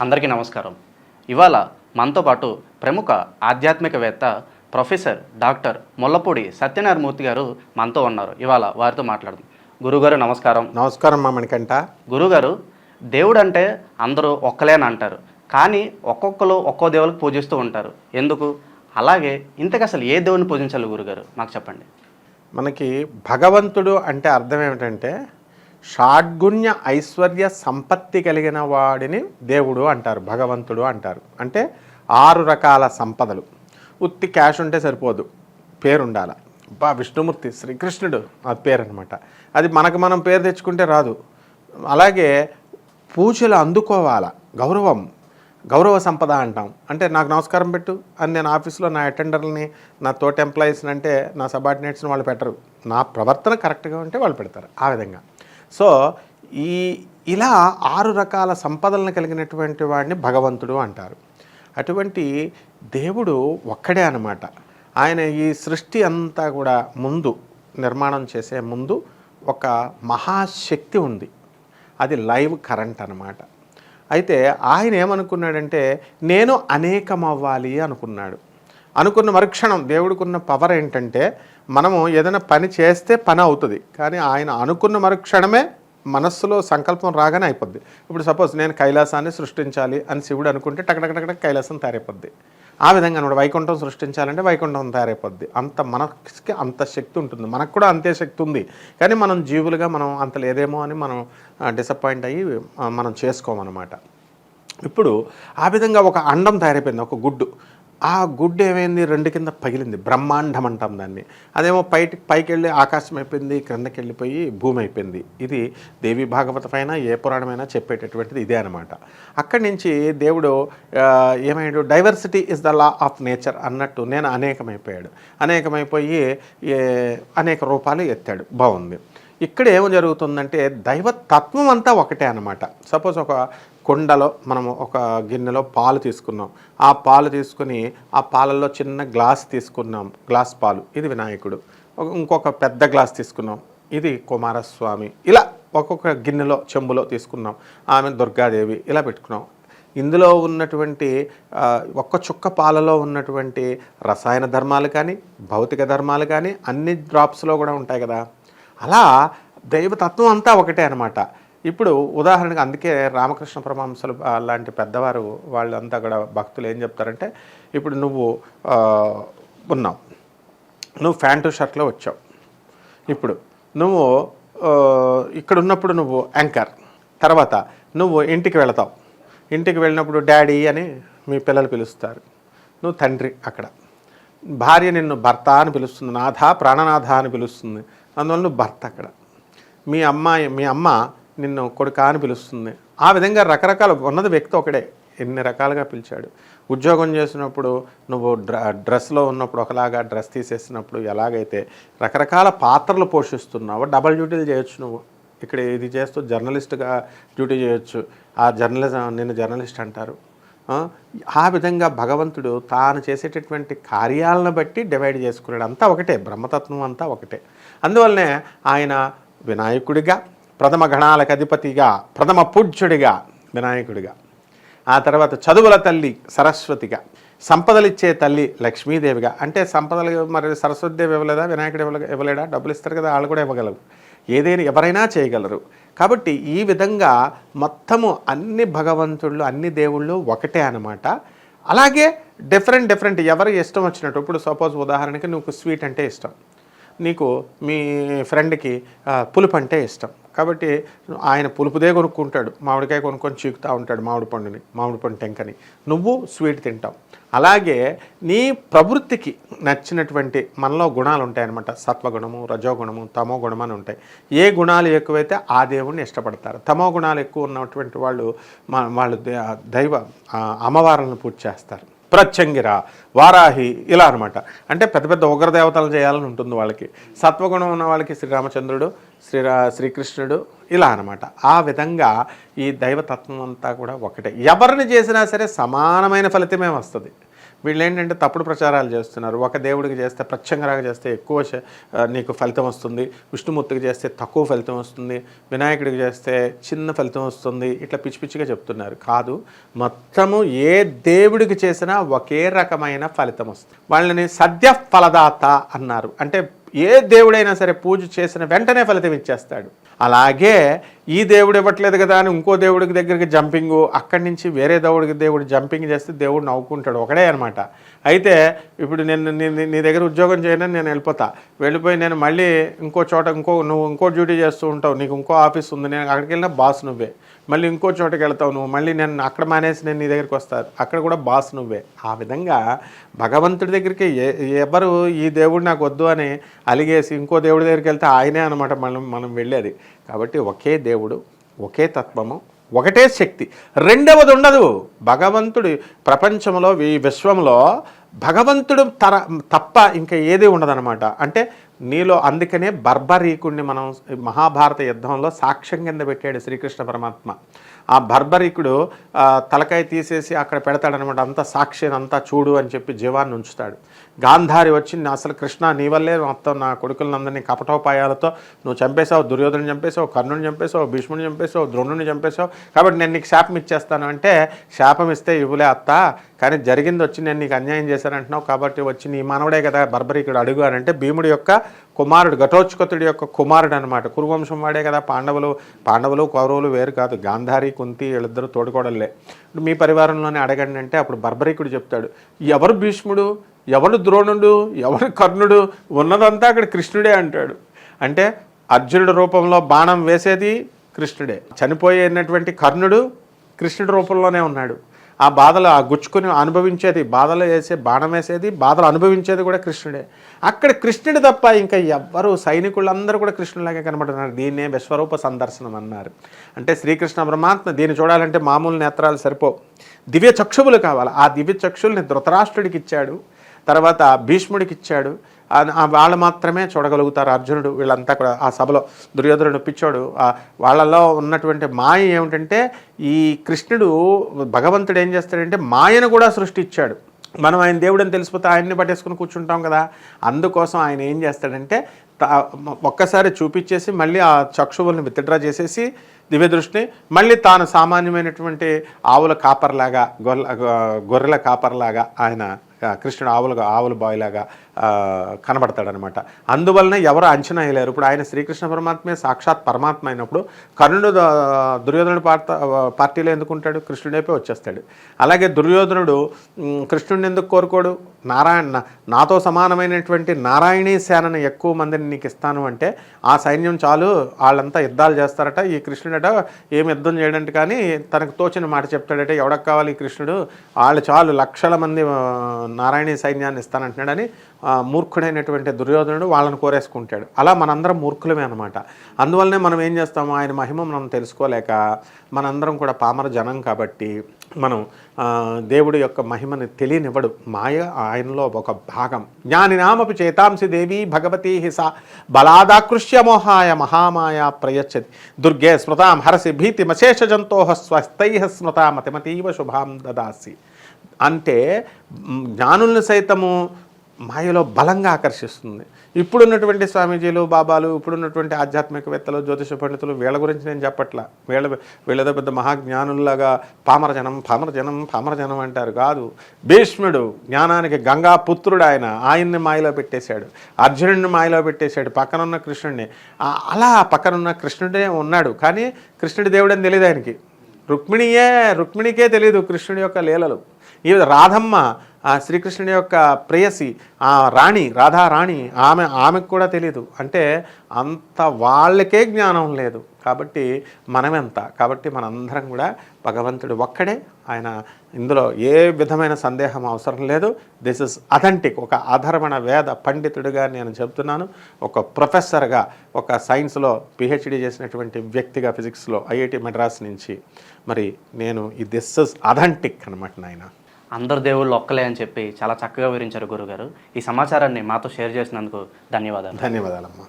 అందరికీ నమస్కారం. ఇవాళ మనతో పాటు ప్రముఖ ఆధ్యాత్మికవేత్త ప్రొఫెసర్ డాక్టర్ ముల్లపూడి సత్యనారాయణ మూర్తి గారు మనతో ఉన్నారు. ఇవాళ వారితో మాట్లాడదాం. గురుగారు నమస్కారం. నమస్కారం మా మణికంఠ. గురుగారు దేవుడు అంటే అందరూ ఒక్కలేని అంటారు. కానీ ఒక్కొక్కరు ఒక్కో దేవులకు పూజిస్తూ ఉంటారు. ఎందుకు? అలాగే ఇంతకు అసలు ఏ దేవుని పూజించాలి గురుగారు? మాకు చెప్పండి. మనకి భగవంతుడు అంటే అర్థం ఏమిటంటే షాడ్గుణ్య ఐశ్వర్య సంపత్తి కలిగిన వాడిని దేవుడు అంటారు భగవంతుడు అంటారు. అంటే ఆరు రకాల సంపదలు. ఉత్తి క్యాష్ ఉంటే సరిపోదు పేరుండాల. బా విష్ణుమూర్తి శ్రీకృష్ణుడు అది పేరు అనమాట అది మనకు మనం పేరు తెచ్చుకుంటే రాదు. అలాగే పూజలు అందుకోవాలా గౌరవం. గౌరవ సంపద అంటాం. అంటే నాకు నమస్కారం పెట్టు అని నేను ఆఫీస్లో నా అటెండర్ని నా తోటి ఎంప్లాయీస్ని అంటే నా సబార్డినేట్స్ని వాళ్ళు పెట్టరు. నా ప్రవర్తన కరెక్ట్గా ఉంటే వాళ్ళు పెడతారు ఆ విధంగా. సో ఈ ఇలా ఆరు రకాల సంపదలను కలిగినటువంటి వాడిని భగవంతుడు అంటారు. అటువంటి దేవుడు ఒక్కడే అన్నమాట. ఆయన ఈ సృష్టి అంతా కూడా ముందు నిర్మాణం చేసే ముందు ఒక మహాశక్తి ఉంది. అది లైవ్ కరెంట్ అనమాట అయితే ఆయన ఏమనుకున్నాడంటే నేను అనేకం అవ్వాలి అనుకున్నాడు. అనుకున్న మరుక్షణం దేవుడికున్న పవర్ ఏంటంటే మనము ఏదైనా పని చేస్తే పని అవుతుంది. కానీ ఆయన అనుకున్న మరుక్షణమే మనస్సులో సంకల్పం రాగానే అయిపోద్ది. ఇప్పుడు సపోజ్ నేను కైలాసాన్ని సృష్టించాలి అని శివుడు అనుకుంటే టకటకటక కైలాసం తయారైపోద్ది. ఆ విధంగా అనమాట వైకుంఠం సృష్టించాలంటే వైకుంఠం తయారైపోద్ది. అంత మనకి అంత శక్తి ఉంటుంది. మనకు కూడా అంతే శక్తి ఉంది. కానీ మనం జీవులుగా మనం అంత లేదేమో అని మనం డిసప్పాయింట్ అయ్యి మనం చేసుకోమన్నమాట ఇప్పుడు ఆ విధంగా ఒక అండం తయారైపోయింది. ఒక గుడ్డు. ఆ గుడ్డు ఏమైంది? రెండు కింద పగిలింది. బ్రహ్మాండం అంటాం దాన్ని. అదేమో పైకి పైకి వెళ్ళి ఆకాశం అయిపోయింది క్రిందకి వెళ్ళిపోయి భూమి అయిపోయింది. ఇది దేవి భాగవత పైన ఏ పురాణమైనా చెప్పేటటువంటిది ఇదే అనమాట అక్కడి నుంచి దేవుడు ఆ, ఏమయ్యాడు diversity is the law of nature అన్నట్టు నేను అనేకమైపోయాడు. అనేకమైపోయి ఏ, అనేక రూపాలు ఎత్తాడు. బాగుంది. ఇక్కడ ఏం జరుగుతుందంటే దైవతత్వం అంతా ఒకటే అనమాట సపోజ్ ఒక కుండలో మనము ఒక గిన్నెలో పాలు తీసుకున్నాం. ఆ పాలు తీసుకుని ఆ పాలల్లో చిన్న గ్లాస్ తీసుకున్నాం. గ్లాస్ పాలు. ఇది వినాయకుడు. ఇంకొక పెద్ద గ్లాస్ తీసుకున్నాం. ఇది కుమారస్వామి. ఇలా ఒక్కొక్క గిన్నెలో చెంబులో తీసుకున్నాం. ఆమె దుర్గాదేవి. ఇలా పెట్టుకున్నాం. ఇందులో ఉన్నటువంటి ఒక్క చుక్క పాలలో ఉన్నటువంటి రసాయన ధర్మాలు కానీ భౌతిక ధర్మాలు కానీ అన్ని డ్రాప్స్లో కూడా ఉంటాయి కదా. అలా దైవతత్వం అంతా ఒకటే అనమాట ఇప్పుడు ఉదాహరణకు అందుకే రామకృష్ణ పరమహంసలు లాంటి పెద్దవారు వాళ్ళంతా కూడా భక్తులు ఏం చెప్తారంటే ఇప్పుడు నువ్వు ఉన్నావు. నువ్వు ప్యాంటు షర్ట్లో వచ్చావు. ఇప్పుడు నువ్వు ఇక్కడ ఉన్నప్పుడు నువ్వు యాంకర్. తర్వాత నువ్వు ఇంటికి వెళతావు. ఇంటికి వెళ్ళినప్పుడు డాడీ అని మీ పిల్లలు పిలుస్తారు. నువ్వు తండ్రి అక్కడ. భార్య నిన్ను భర్త అని పిలుస్తుంది. నాథ ప్రాణనాథ అని పిలుస్తుంది. అందువల్ల నువ్వు భర్త అక్కడ. మీ అమ్మాయి మీ అమ్మ నిన్ను కొడుకా అని పిలుస్తుంది. ఆ విధంగా రకరకాల ఉన్నది వ్యక్తి ఒకడే. ఎన్ని రకాలుగా పిలిచాడు. ఉద్యోగం చేసినప్పుడు నువ్వు డ్ర డ్రెస్లో ఉన్నప్పుడు ఒకలాగా డ్రెస్ తీసేసినప్పుడు ఎలాగైతే రకరకాల పాత్రలు పోషిస్తున్నావో డబల్ డ్యూటీలు చేయొచ్చు నువ్వు. ఇక్కడ ఇది చేస్తూ జర్నలిస్ట్గా డ్యూటీ చేయొచ్చు. ఆ జర్నలిజం నిన్ను జర్నలిస్ట్ అంటారు. ఆ, ఆ విధంగా భగవంతుడు తాను చేసేటటువంటి కార్యాలను బట్టి డివైడ్ చేసుకున్నాడు. అంతా ఒకటే. బ్రహ్మతత్వం అంతా ఒకటే. అందువల్లనే ఆయన వినాయకుడిగా ప్రథమ గణాలకు అధిపతిగా ప్రథమ పూజ్యుడిగా వినాయకుడిగా. ఆ తర్వాత చదువుల తల్లి సరస్వతిగా సంపదలిచ్చే తల్లి లక్ష్మీదేవిగా. అంటే సంపదలు మరి సరస్వతిదేవి ఇవ్వలేదా? వినాయకుడు ఇవ్వలే ఇవ్వలేడా? డబ్బులు ఇస్తారు కదా వాళ్ళు కూడా ఇవ్వగలరు. ఏదైనా ఎవరైనా చేయగలరు. కాబట్టి ఈ విధంగా మొత్తము అన్ని భగవంతుళ్ళు అన్ని దేవుళ్ళు ఒకటే అనమాట అలాగే డిఫరెంట్ డిఫరెంట్ ఎవరు ఇష్టం వచ్చినట్టు. ఇప్పుడు సపోజ్ ఉదాహరణకి నువ్వు స్వీట్ అంటే ఇష్టం. నీకు మీ ఫ్రెండ్కి పులుపు అంటే ఇష్టం. కాబట్టి ఆయన పులుపుదే కొనుక్కుంటాడు. మామిడికాయ కొనుక్కొని చీకుతూ ఉంటాడు మామిడి పండుని మామిడి పండు టెంకని. నువ్వు స్వీట్ తింటావు. అలాగే నీ ప్రవృత్తికి నచ్చినటువంటి మనలో గుణాలు ఉంటాయన్నమాట. సత్వగుణము రజోగుణము తమో గుణం అని ఉంటాయి. ఏ గుణాలు ఎక్కువైతే ఆ దేవుణ్ణి ఇష్టపడతారు. తమో గుణాలు ఎక్కువ ఉన్నటువంటి వాళ్ళు మా- వాళ్ళు దైవ అమ్మవారులను పూజ చేస్తారు. ప్రత్యంగిర వారాహి ఇలా అనమాట అంటే పెద్ద పెద్ద ఉగ్రదేవతలు చేయాలని ఉంటుంది వాళ్ళకి. సత్వగుణం ఉన్న వాళ్ళకి శ్రీరామచంద్రుడు శ్రీరా శ్రీకృష్ణుడు ఇలా అనమాట ఆ విధంగా ఈ దైవతత్వం అంతా కూడా ఒకటే. ఎవరిని చేసినా సరే సమానమైన ఫలితమే వస్తుంది. వీళ్ళు ఏంటంటే తప్పుడు ప్రచారాలు చేస్తున్నారు. ఒక దేవుడికి చేస్తే ప్రత్యంగరాగా చేస్తే ఎక్కువ నీకు ఫలితం వస్తుంది. విష్ణుమూర్తికి చేస్తే తక్కువ ఫలితం వస్తుంది. వినాయకుడికి చేస్తే చిన్న ఫలితం వస్తుంది. ఇట్లా పిచ్చి పిచ్చిగా చెప్తున్నారు. కాదు మొత్తము ఏ దేవుడికి చేసినా ఒకే రకమైన ఫలితం వస్తుంది. వాళ్ళని సద్య ఫలదాత అన్నారు. అంటే ఏ దేవుడైనా సరే పూజ చేసిన వెంటనే ఫలితం ఇచ్చేస్తాడు. అలాగే ఈ దేవుడు ఇవ్వట్లేదు కదా అని ఇంకో దేవుడికి దగ్గరికి జంపింగ్ అక్కడి నుంచి వేరే దేవుడికి దేవుడు జంపింగ్ చేస్తే దేవుడు నవ్వుకుంటాడు. ఒకడే అనమాట అయితే ఇప్పుడు నేను నీ- దగ్గర ఉద్యోగం చేయనని నేను వెళ్ళిపోతా. వెళ్ళిపోయి నేను మళ్ళీ ఇంకో చోట ఇంకో నువ్వు ఇంకో డ్యూటీ చేస్తూ ఉంటావు నీకు ఇంకో ఆఫీస్ ఉంది నేను అక్కడికి వెళ్ళినా బాస్ నువ్వే. మళ్ళీ ఇంకో చోటకి వెళ్తావు నువ్వు మళ్ళీ నేను అక్కడ మానేసి నేను నీ దగ్గరికి వస్తాను అక్కడ కూడా బాస్ నువ్వే. ఆ విధంగా భగవంతుడి దగ్గరికి ఏ ఎవరు ఈ దేవుడు నాకు వద్దు అని అలిగేసి ఇంకో దేవుడి దగ్గరికి వెళ్తే ఆయనే అనమాట మనం మనం వెళ్ళేది. కాబట్టి ఒకే దేవుడు ఒకే తత్వము ఒకటే శక్తి. రెండవది ఉండదు. భగవంతుడి ప్రపంచంలో ఈ విశ్వంలో భగవంతుడు తర తప్ప ఇంకా ఏది ఉండదనమాట అంటే నీలో అందుకనే బర్బరీకుడిని మనం మహాభారత యుద్ధంలో సాక్ష్యం కింద పెట్టాడు శ్రీకృష్ణ పరమాత్మ. ఆ బర్బరికుడు తలకాయ తీసేసి అక్కడ పెడతాడనమాట. అంతా సాక్షి అంతా చూడు అని చెప్పి జీవాన్ని ఉంచుతాడు. గాంధారి వచ్చి అసలు కృష్ణ నీ వల్లే మొత్తం నా కొడుకులందరినీ కపటోపాయాలతో నువ్వు చంపేశావు దుర్యోధను చంపేశావు కర్ణుని చంపేశావు భీష్ముని చంపేశావు ద్రోణుని చంపేశావు. కాబట్టి నేను నీకు శాపం ఇచ్చేస్తాను. అంటే శాపం ఇస్తే ఇవ్వలే అత్త కానీ జరిగింది వచ్చి నేను నీకు అన్యాయం చేశానంటున్నావు కాబట్టి వచ్చి నీ మానవుడే కదా బర్బరీకుడు అడుగు భీముడి యొక్క కుమారుడు ఘటోత్కతుడి యొక్క కుమారుడు అనమాట కురువంశం వాడే కదా పాండవులు పాండవులు కౌరవులు వేరు కాదు. గాంధారి కుంతి వీళ్ళిద్దరూ తోడుకోడలే ఇప్పుడు మీ పరివారంలోనే అడగండి అంటే అప్పుడు బర్బరీకుడు చెప్తాడు ఎవరు భీష్ముడు? ఎవరు ద్రోణుడు? ఎవరు కర్ణుడు? ఉన్నదంతా అక్కడ కృష్ణుడే అంటాడు. అంటే అర్జునుడి రూపంలో బాణం వేసేది కృష్ణుడే. చనిపోయినటువంటి కర్ణుడు కృష్ణుడి రూపంలోనే ఉన్నాడు. ఆ బాధలు ఆ గుచ్చుకుని అనుభవించేది బాధలు వేసే బాణం వేసేది బాధలు అనుభవించేది కూడా కృష్ణుడే. అక్కడ కృష్ణుడు తప్ప ఇంకా ఎవ్వరు సైనికులందరూ కూడా కృష్ణులాగే కనబడుతున్నారు. దీన్నే విశ్వరూప సందర్శనం అన్నారు. అంటే శ్రీకృష్ణ పరమాత్మ దీన్ని చూడాలంటే మామూలు నేత్రాలు సరిపో దివ్య చక్షువులు కావాలి. ఆ దివ్య చక్షుల్ని ధృతరాష్ట్రుడికి ఇచ్చాడు. తర్వాత భీష్ముడికి ఇచ్చాడు. వాళ్ళు మాత్రమే చూడగలుగుతారు. అర్జునుడు వీళ్ళంతా కూడా ఆ సభలో దుర్యోధనుడు పిచ్చోడు. వాళ్ళలో ఉన్నటువంటి మాయ ఏమిటంటే ఈ కృష్ణుడు భగవంతుడు ఏం చేస్తాడంటే మాయను కూడా సృష్టించాడు. మనం ఆయన దేవుడని తెలిసిపోతే ఆయన్ని పట్టేసుకుని కూర్చుంటాం కదా. అందుకోసం ఆయన ఏం చేస్తాడంటే ఒక్కసారి చూపించేసి మళ్ళీ ఆ చక్షువుల్ని విత్డ్రా చేసేసి దివ్య దృష్టిని మళ్ళీ తాను సామాన్యమైనటువంటి ఆవుల కాపర్లాగా గొర్రెల గొర్రెల కాపర్లాగా ఆయన కృష్ణుడు ఆవులుగా ఆవుల బాయ్లాగా కనబడతాడనమాట. అందువలన ఎవరు అంచనా వేయలేరు. ఇప్పుడు ఆయన శ్రీకృష్ణ పరమాత్మే సాక్షాత్ పరమాత్మ అయినప్పుడు కర్ణుడు దుర్యోధనుడు పార్త పార్టీలో ఎందుకుంటాడు కృష్ణుడైపోయి వచ్చేస్తాడు. అలాగే దుర్యోధనుడు కృష్ణుడిని ఎందుకు కోరుకోడు? నారాయణ నాతో సమానమైనటువంటి నారాయణీ సేనను ఎక్కువ మందిని నీకు ఇస్తాను అంటే ఆ సైన్యం చాలు వాళ్ళంతా యుద్ధాలు చేస్తారట. ఈ కృష్ణుడట ఏం యుద్ధం చేయడానికి కానీ తనకు తోచిన మాట చెప్తాడట. ఎవడకు కావాలి ఈ కృష్ణుడు వాళ్ళు చాలు లక్షల మంది నారాయణీ సైన్యాన్ని ఇస్తానంటున్నాడని మూర్ఖుడైనటువంటి దుర్యోధనుడు వాళ్ళని కోరేసుకుంటాడు. అలా మనందరం మూర్ఖులమే అనమాట అందువల్లనే మనం ఏం చేస్తాము? ఆయన మహిమ మనం తెలుసుకోలేక మనందరం కూడా పామర జనం కాబట్టి మనం దేవుడి యొక్క మహిమని తెలియనివ్వడు. మాయ ఆయనలో ఒక భాగం. జ్ఞానినామపి చేతాంసి దేవి భగవతి హిస బలాదాకృష్య మోహాయ మహామాయ ప్రయచ్చతి. దుర్గే స్మృతాం హరసి భీతిమశేష జంతోహ స్వస్థై స్మృతామతిమతీవ శుభాం దదాసి అంటే జ్ఞానుల్ని సైతము మాయలో బలంగా ఆకర్షిస్తుంది. ఇప్పుడున్నటువంటి స్వామీజీలు బాబాలు ఇప్పుడున్నటువంటి ఆధ్యాత్మికవేత్తలు జ్యోతిష పండితులు వీళ్ళ గురించి నేను చెప్పట్లా. వీళ్ళ వీళ్ళతో పెద్ద మహాజ్ఞానుల్లాగా పామరజనం పామరజనం పామరజనం అంటారు కాదు. భీష్ముడు జ్ఞానానికి గంగా పుత్రుడు ఆయన ఆయన్ని మాయలో పెట్టేశాడు. అర్జునుడిని మాయలో పెట్టేశాడు పక్కనున్న కృష్ణుడిని. అలా పక్కనున్న కృష్ణుడే ఉన్నాడు. కానీ కృష్ణుడి దేవుడని తెలియదు ఆయనకి. రుక్మిణియే రుక్మిణికే తెలియదు కృష్ణుడి యొక్క లీలలు. ఈ రాధమ్మ శ్రీకృష్ణుడి యొక్క ప్రేయసి ఆ రాణి రాధా రాణి ఆమె ఆమెకు కూడా తెలియదు అంటే అంత వాళ్ళకే జ్ఞానం లేదు. కాబట్టి మనమెంత? కాబట్టి మనందరం కూడా భగవంతుడు ఒక్కడే. ఆయన ఇందులో ఏ విధమైన సందేహం అవసరం లేదు. దిస్ ఇస్ అథెంటిక్ ఒక అధర్మణ వేద పండితుడిగా నేను చెప్తున్నాను ఒక ప్రొఫెసర్గా ఒక సైన్స్లో పిహెచ్డి చేసినటువంటి వ్యక్తిగా ఫిజిక్స్లో ఐఐటి మెడ్రాస్ నుంచి. మరి నేను ఈ దిస్ ఇస్ అథెంటిక్ అనమాట నాయన. అందరు దేవుళ్ళు ఒక్కలే అని చెప్పి చాలా చక్కగా వివరించారు గురుగారు. ఈ సమాచారాన్ని మాతో షేర్ చేసినందుకు ధన్యవాదాలు. ధన్యవాదాలమ్మా.